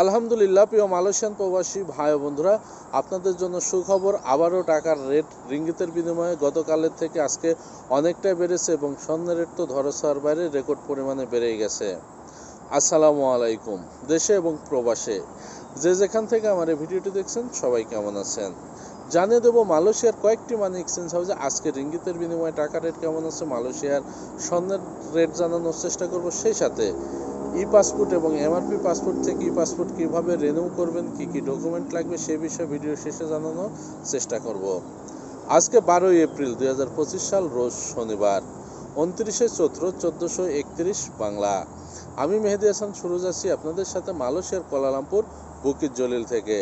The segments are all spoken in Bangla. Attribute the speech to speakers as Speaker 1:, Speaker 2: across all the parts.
Speaker 1: আলহামদুলিল্লাহ, প্রিয় মালয়েশিয়ান প্রবাসী ভাই বন্ধুরা, আপনাদের জন্য সুখবর, আবারও টাকার রেট রিঙ্গিতের বিনিময়ে গতকালের থেকে আজকে অনেকটাই বেড়েছে এবং স্বর্ণের রেট তো ধরছার বাইরে রেকর্ড পরিমাণে বেড়ে গেছে। আসসালামু আলাইকুম, দেশে এবং প্রবাসে। যে যেখান থেকে আমার এই ভিডিওটি দেখছেন, সবাই কেমন আছেন? জানিয়ে দেবো, মালয়েশিয়ার কয়েকটি মানি এক্সচেঞ্জ হাউসে আজকে রিঙ্গিতের বিনিময়ে টাকা রেট কেমন আছে, মালয়েশিয়ার স্বর্ণের রেট জানানোর চেষ্টা করব সেই সাথে। ই পাসপোর্ট এবং এমআরপি পাসপোর্ট থেকে ই পাসপোর্ট কীভাবে রেনিউ করবেন, কি কি ডকুমেন্ট লাগবে সে বিষয়ে ভিডিও শেষে জানানোর চেষ্টা করব। আজকে বারোই এপ্রিল দু হাজার পঁচিশ সাল, রোজ শনিবার, উনত্রিশে চৈত্র চোদ্দোশো একত্রিশ বাংলা। আমি মেহেদি হাসান, সুরজ আছি আপনাদের সাথে মালয়েশিয়ার কোলালামপুর বুকির জলিল থেকে।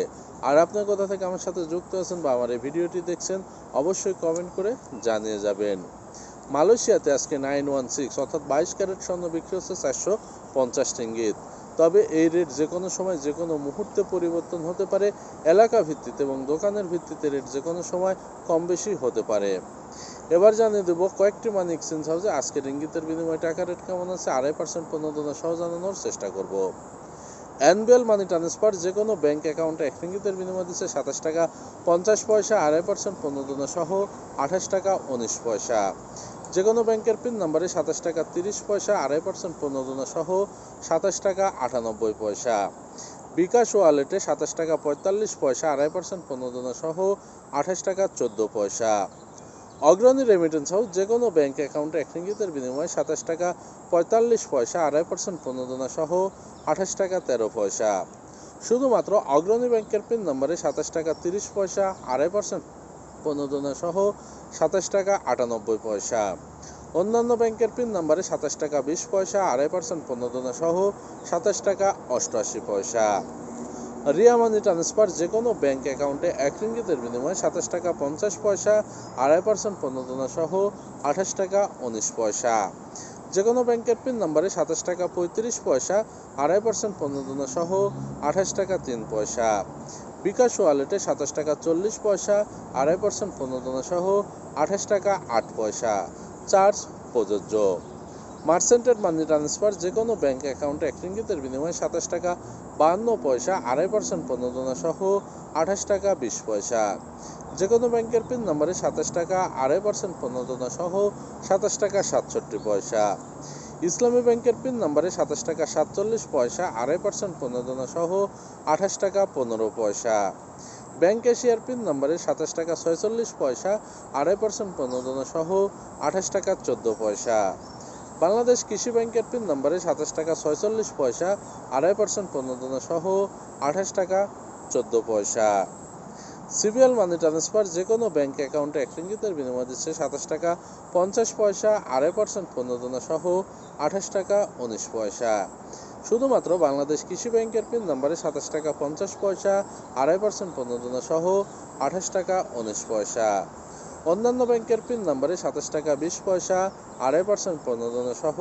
Speaker 1: আর আপনার কথা থেকে আমার সাথে যুক্ত আছেন বা আমার এই ভিডিওটি দেখছেন, অবশ্যই কমেন্ট করে জানিয়ে যাবেন। মালয়েশিয়াতে আজকে নাইন ওয়ান সিক্স অর্থাৎ বাইশ ক্যারেট স্বর্ণ বিক্রি হচ্ছে চারশো পঞ্চাশ রিঙ্গিত তবে এই রেট যে কোনো সময় যে কোনো মুহূর্তে পরিবর্তন হতে পারে, এলাকা ভিত্তিতে এবং দোকানের ভিত্তিতে রেট যে কোনো সময় কম বেশি হতে পারে। এবার জানিয়ে দেবো কয়েকটি মানি এক্সচেঞ্জ হাউসে আজকে রিঙ্গিতের বিনিময়ে টাকা রেট কেমন আছে, আড়াই পার্সেন্ট প্রণোদনা সহ জানানোর চেষ্টা করব। অ্যানুয়াল মানি ট্রান্সফার যে কোনো ব্যাংক অ্যাকাউন্টে এক রিঙ্গিতের বিনিময় দিচ্ছে সাতাশ টাকা পঞ্চাশ পয়সা, আড়াই পার্সেন্ট প্রণোদনা সহ আঠাশ টাকা উনিশ পয়সা। যে কোনো ব্যাংকের পিন নাম্বারে সাতাশ টাকা তিরিশ পয়সা, আড়াই পার্সেন্ট প্রণোদনা সহ সাতাশ টাকা আটানব্বই পয়সা। বিকাশ ওয়ালেটে সাতাশ টাকা পঁয়তাল্লিশ পয়সা, আড়াই পার্সেন্ট প্রণোদনা সহ আঠাশ টাকা চোদ্দ পয়সা। অগ্রণী রেমিটেন্স হাউস যে কোনো ব্যাংক অ্যাকাউন্টে এক রিঙ্গিতের বিনিময়ে সাতাশ টাকা পঁয়তাল্লিশ পয়সা, আড়াই পার্সেন্ট প্রণোদনা সহ আঠাশ টাকা তেরো পয়সা। শুধুমাত্র অগ্রণী ব্যাংকের পিন নম্বরে সাতাশ টাকা তিরিশ পয়সা, আড়াই পার্সেন্ট প্রণোদনা সহ সাতাশ টাকা আটানব্বই পয়সা। অন্যান্য ব্যাংকের পিন নাম্বারে সাতাশ টাকা বিশ পয়সা, আড়াই পার্সেন্ট প্রণোদনা সহ সাতাশ টাকা অষ্টআশি পয়সা। রিয়া মানি ট্রান্সফার যে কোনো ব্যাংক অ্যাকাউন্টে এক রিঙ্গিতের বিনিময়ে সাতাশ টাকা পঞ্চাশ পয়সা, আড়াই পার্সেন্ট প্রণোদনা সহ আঠাশ টাকা উনিশ পয়সা। যে কোনো ব্যাংকের পিন নাম্বারে সাতাশ টাকা পঁয়ত্রিশ পয়সা, আড়াই পার্সেন্ট প্রণোদনা সহ আঠাশ টাকা তিন পয়সা। বিকাশ ওয়ালেটে সাতাশ টাকা চল্লিশ পয়সা, আড়াই পার্সেন্ট প্রণোদনা সহ আঠাশ টাকা আট পয়সা। চার্জ প্রযোজ্য। মার্সেন্টেড মানি ট্রান্সফার যে কোনো ব্যাঙ্ক অ্যাকাউন্টে এক রিঙ্গিতের বিনিময়ে সাতাশ টাকা বাহান্ন পয়সা, আড়াই পার্সেন্ট প্রণোদনা সহ আঠাশ টাকা বিশ পয়সা। যে কোনো ব্যাংকের পিন নম্বরে সাতাশ টাকা, আড়াই পার্সেন্ট প্রণোদনা সহ সাতাশ টাকা সাতষট্টি পয়সা। ইসলামী ব্যাংকের পিন নম্বরে সাতাশ টাকা সাতচল্লিশ পয়সা, আড়াই পার্সেন্ট প্রণোদনা সহ আঠাশ টাকা পনেরো পয়সা। ব্যাংক এশিয়ার পিন নম্বরে সাতাশ টাকা ছয়চল্লিশ পয়সা, আড়াই পার্সেন্ট প্রণোদনা সহ আঠাশ টাকা চোদ্দ পয়সা। বাংলাদেশ কৃষি ব্যাংকের পিন নম্বরে সাতাশ টাকা ছয়চল্লিশ পয়সা, আড়াই পার্সেন্ট প্রণোদনা সহ আঠাশ টাকা চোদ্দ পয়সা। সিবিএল মানি ট্রান্সফার যে কোনো ব্যাংক অ্যাকাউন্টে এক রিঙ্গিতের বিনিময় দিচ্ছে সাতাশ টাকা পঞ্চাশ পয়সা, আড়াই পার্সেন্ট প্রণোদনা সহ আঠাশ টাকা, উনিশ পয়সা। শুধুমাত্র বাংলাদেশ কৃষি ব্যাংকের পিন নম্বরে সাতাশ টাকা, পঞ্চাশ পয়সা, আড়াই পার্সেন্ট প্রণোদনা সহ আঠাশ টাকা, উনিশ পয়সা। অন্যান্য ব্যাংকের পিন নম্বরে সাতাশ টাকা, বিশ পয়সা, আড়াই পার্সেন্ট প্রণোদনা সহ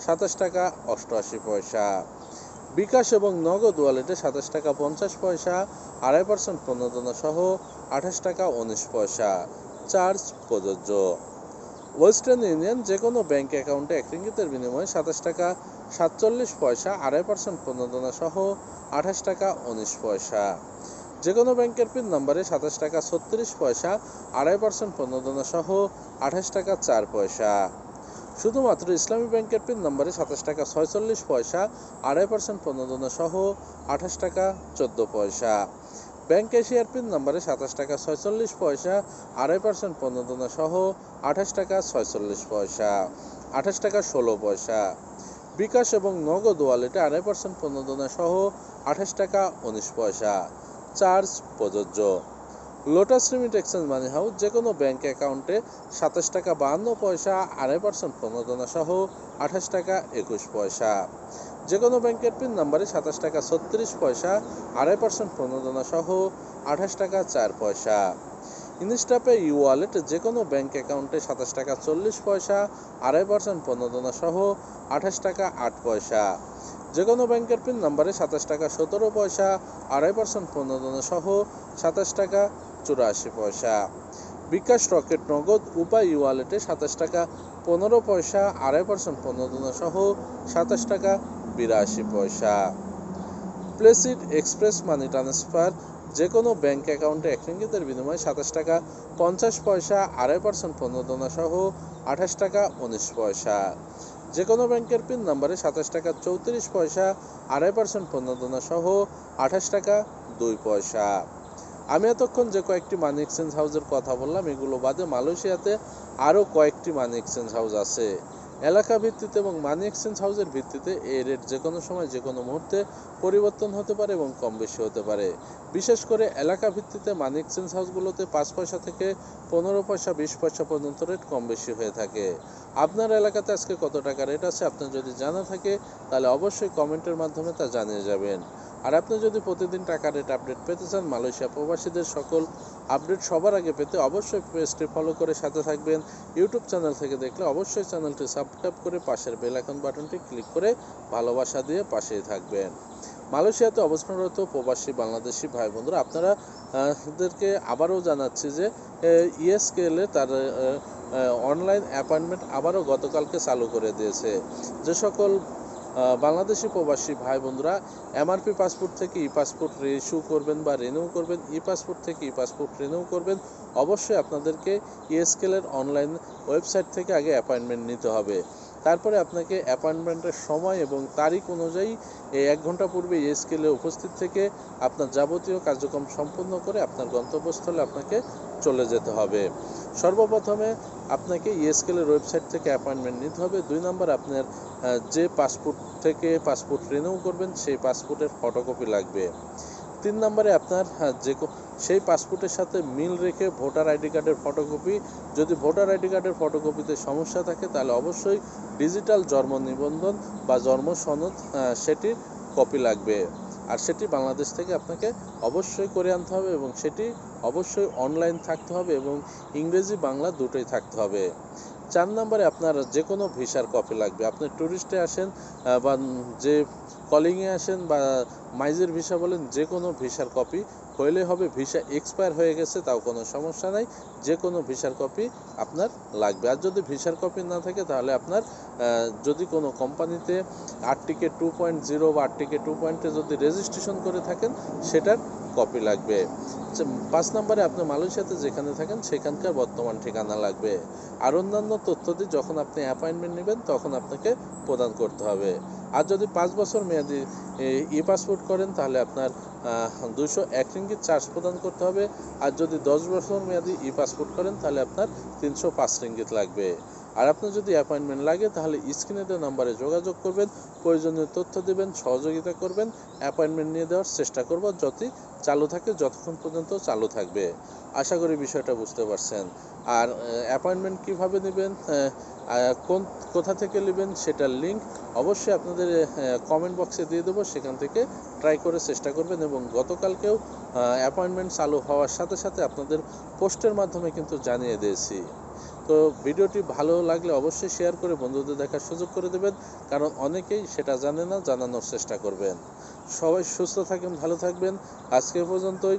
Speaker 1: সাতাশ টাকা, অষ্টআশি পয়সা। বিকাশ এবং নগদ ওয়ালেটে সাতাশ টাকা, পঞ্চাশ পয়সা, আড়াই পার্সেন্ট প্রণোদনা সহ আঠাশ টাকা, উনিশ পয়সা। চার্জ প্রযোজ্য। ওয়েস্টার্ন ইউনিয়ন যে কোনো ব্যাংক অ্যাকাউন্টে এক রিঙ্গিতের বিনিময়ে সাতাশ টাকা সাতচল্লিশ পয়সা, আড়াই পার্সেন্ট প্রণোদনা সহ আঠাশ টাকা উনিশ পয়সা। যে কোনো ব্যাংকের পিন নম্বরে সাতাশ টাকা ছত্রিশ পয়সা, আড়াই পার্সেন্ট প্রণোদনা সহ আঠাশ টাকা চার পয়সা। শুধুমাত্র ইসলামী ব্যাংকের পিন নম্বরে সাতাশ টাকা ছয়চল্লিশ পয়সা, আড়াই পার্সেন্ট প্রণোদনা সহ আঠাশ টাকা চোদ্দ পয়সা। ব্যাংক এশিয়ার পিন নম্বরে সাতাশ টাকা ছয়চল্লিশ পয়সা, আড়াই পার্সেন্ট প্রণোদনা সহ আঠাশ টাকা ছয়চল্লিশ পয়সা, আঠাশ টাকা ষোলো পয়সা। বিকাশ এবং নগদ ওয়ালেটে আড়াই পার্সেন্ট প্রণোদনা সহ আঠাশ টাকা উনিশ পয়সা। চার্জ প্রযোজ্য। Lotus limit exchange money house যে কোনো ব্যাংক অ্যাকাউন্টে সাতাশ টাকা বাহান্ন পয়সা, আড়াই পার্সেন্ট প্রণোদনা সহ আঠাশ টাকা একুশ পয়সা। যে কোনো ব্যাংকের পিন নাম্বারে সাতাশ টাকা ছত্রিশ পয়সা, আড়াই পার্সেন্ট প্রণোদনা সহ আঠাশ টাকা চার পয়সা। ইনস্টাপে ই ওয়ালেট যে কোনো ব্যাংক অ্যাকাউন্টে সাতাশ টাকা চল্লিশ পয়সা, আড়াই পার্সেন্ট প্রণোদনা সহ আঠাশ টাকা আট পয়সা। যে কোনো ব্যাংকের পিন নাম্বারে সাতাশ টাকা সতেরো পয়সা, আড়াই পার্সেন্ট প্রণোদনা সহ সাতাশ টাকা চুরাশি পয়সা। বিকাশ রকেট নগদ, উপায় ওয়ালেটে সাতাশ টাকা, পনেরো পয়সা, আড়াই পার্সেন্ট প্রণোদনা সহ সাতাশ টাকা, বিরাশি পয়সা। প্লেসিড এক্সপ্রেস মানি ট্রান্সফার যে কোনো ব্যাংক অ্যাকাউন্টে এক বিনিময়ে সাতাশ টাকা, পঞ্চাশ পয়সা, আড়াই পার্সেন্ট প্রণোদনা সহ আঠাশ টাকা, উনিশ পয়সা। যে কোনো ব্যাংকের পিন নাম্বারে সাতাশ টাকা, চৌত্রিশ পয়সা, আড়াই পার্সেন্ট প্রণোদনা সহ আঠাশ টাকা, দুই পয়সা। আমি এতক্ষণ যে কয়েকটি মানি এক্সচেঞ্জ হাউসের কথা বললাম, এগুলো বাদে মালয়েশিয়াতে আরও কয়েকটি মানি এক্সচেঞ্জ হাউস আছে। এলাকা ভিত্তিতে এবং মানি এক্সচেঞ্জ হাউসের ভিত্তিতে এই রেট যে কোনো সময় যে কোনো মুহূর্তে পরিবর্তন হতে পারে এবং কম বেশি হতে পারে। বিশেষ করে এলাকা ভিত্তিতে মানি এক্সচেঞ্জ হাউসগুলোতে পাঁচ পয়সা থেকে পনেরো পয়সা, বিশ পয়সা পর্যন্ত রেট কম বেশি হয়ে থাকে। আপনার এলাকাতে আজকে কত টাকা রেট আছে, আপনার যদি জানা থাকে, তাহলে অবশ্যই কমেন্টের মাধ্যমে তা জানিয়ে যাবেন। আর আপনি যদি প্রতিদিন টাকা রেট আপডেট পেতে চান, মালয়েশিয়া প্রবাসীদের সকল আপডেট সবার আগে পেতে অবশ্যই পেজটি ফলো করে সাথে থাকবেন। ইউটিউব চ্যানেল থেকে দেখলে অবশ্যই চ্যানেলটি সাবস্ক্রাইব করে পাশের বেল আইকন বাটনটি ক্লিক করে ভালোবাসা দিয়ে পাশেই থাকবেন। মালয়েশিয়াতে অবস্থানরত প্রবাসী বাংলাদেশি ভাই বন্ধুরা আপনারা দেরকে আবারও জানাচ্ছি যে ইএসকেএলে তার অনলাইন অ্যাপয়েন্টমেন্ট আবারও গতকালকে চালু করে দিয়েছে। যে সকল বাংলাদেশি প্রবাসী ভাই বন্ধুরা এমআরপি পাসপোর্ট থেকে ই পাসপোর্ট ইস্যু করবেন বা রিনিউ করবেন, ই পাসপোর্ট থেকে ই পাসপোর্ট রিনিউ করবেন, অবশ্যই আপনাদেরকে ইএসকেলের অনলাইন ওয়েবসাইট থেকে আগে অ্যাপয়েন্টমেন্ট নিতে হবে। তারপরে আপনাকে অ্যাপয়েন্টমেন্টের সময় এবং তারিখ অনুযায়ী এক ঘণ্টা পূর্বে ইএসকেলে উপস্থিত থেকে আপনার যাবতীয় কার্যক্রম সম্পূর্ণ করে আপনার গন্তব্যস্থলে আপনাকে চলে যেতে হবে। সর্বপ্রথমে আপনাকে ইএসকেলের ওয়েবসাইট থেকে অ্যাপয়েন্টমেন্ট নিতে হবে। দুই নম্বর আপনার যে পাসপোর্ট থেকে পাসপোর্ট রিনিউ করবেন সেই পাসপোর্টের ফটোকপি লাগবে। তিন নম্বরে আপনার হ্যাঁ, যে সেই পাসপোর্টের সাথে মিল রেখে ভোটার আইডি কার্ডের ফটোকপি। যদি ভোটার আইডি কার্ডের ফটোকপিতে সমস্যা থাকে, তাহলে অবশ্যই ডিজিটাল জন্ম নিবন্ধন বা জন্ম সনদ সেটির কপি লাগবে। আর সেটি বাংলাদেশ থেকে আপনাকে অবশ্যই করে আনতে হবে এবং সেটি অবশ্যই অনলাইন থাকতে হবে এবং ইংরেজি, বাংলা দুটোই থাকতে হবে। চার নম্বরে আপনার যে কোনো ভিসার কপি লাগবে। আপনি ট্যুরিস্টে আসেন বা যে কলিংয়ে আসেন বা মাইজের ভিসা বলেন যে কোনো ভিসার কপি। হইলে হবে ভিসা এক্সপায়ার হয়ে গেছে তাও কোনো সমস্যা নাই। যে কোনো ভিসার কপি আপনার লাগবে। আর যদি ভিসার কপি না থাকে তাহলে আপনার যদি কোনো কোম্পানিতে আরটিকে টু পয়েন্ট জিরো বা আরটিকে টু পয়েন্টে যদি রেজিস্ট্রেশন করে থাকেন সেটার কপি লাগবে। আচ্ছা, পাঁচ নম্বরে আপনি মালয়েশিয়াতে যেখানে থাকেন সেখানকার বর্তমান ঠিকানা লাগবে। আর অন্যান্য তথ্যটি যখন আপনি অ্যাপয়েন্টমেন্ট নেবেন তখন আপনাকে প্রদান করতে হবে। আর যদি পাঁচ বছর মেয়াদি ই পাসপোর্ট করেন, তাহলে আপনার দুশো এক রিঙ্গিত চার্জ প্রদান করতে হবে। আর যদি দশ বছর মেয়াদি ই পাসপোর্ট করেন, তাহলে আপনার তিনশো পাঁচ রিঙ্গিত লাগবে। আর আপনার যদি অ্যাপয়েন্টমেন্ট লাগে, তাহলে স্ক্রিনে দেওয়া নাম্বারে যোগাযোগ করবেন, প্রয়োজনীয় তথ্য দেবেন, সহযোগিতা করবেন, অ্যাপয়েন্টমেন্ট নিয়ে দেওয়ার চেষ্টা করব যদি চালু থাকে, যতক্ষণ পর্যন্ত চালু থাকবে। আশা করি বিষয়টা বুঝতে পারছেন। আর অ্যাপয়েন্টমেন্ট কীভাবে নেবেন কোন, কোথা থেকে নেবেন সেটার লিঙ্ক অবশ্যই আপনাদের কমেন্ট বক্সে দিয়ে দেবো। সেখান থেকে ট্রাই করে চেষ্টা করবেন এবং গতকালকেও অ্যাপয়েন্টমেন্ট চালু হওয়ার সাথে সাথে আপনাদের পোস্টের মাধ্যমে কিন্তু জানিয়ে দিয়েছি। তো ভিডিওটি ভালো লাগলে অবশ্যই শেয়ার করে বন্ধুদের দেখার সুযোগ করে দেবেন, কারণ অনেকেই সেটা জানে না, জানানোর চেষ্টা করবেন। সবাই সুস্থ থাকেন, ভালো থাকবেন। আজকে পর্যন্তই।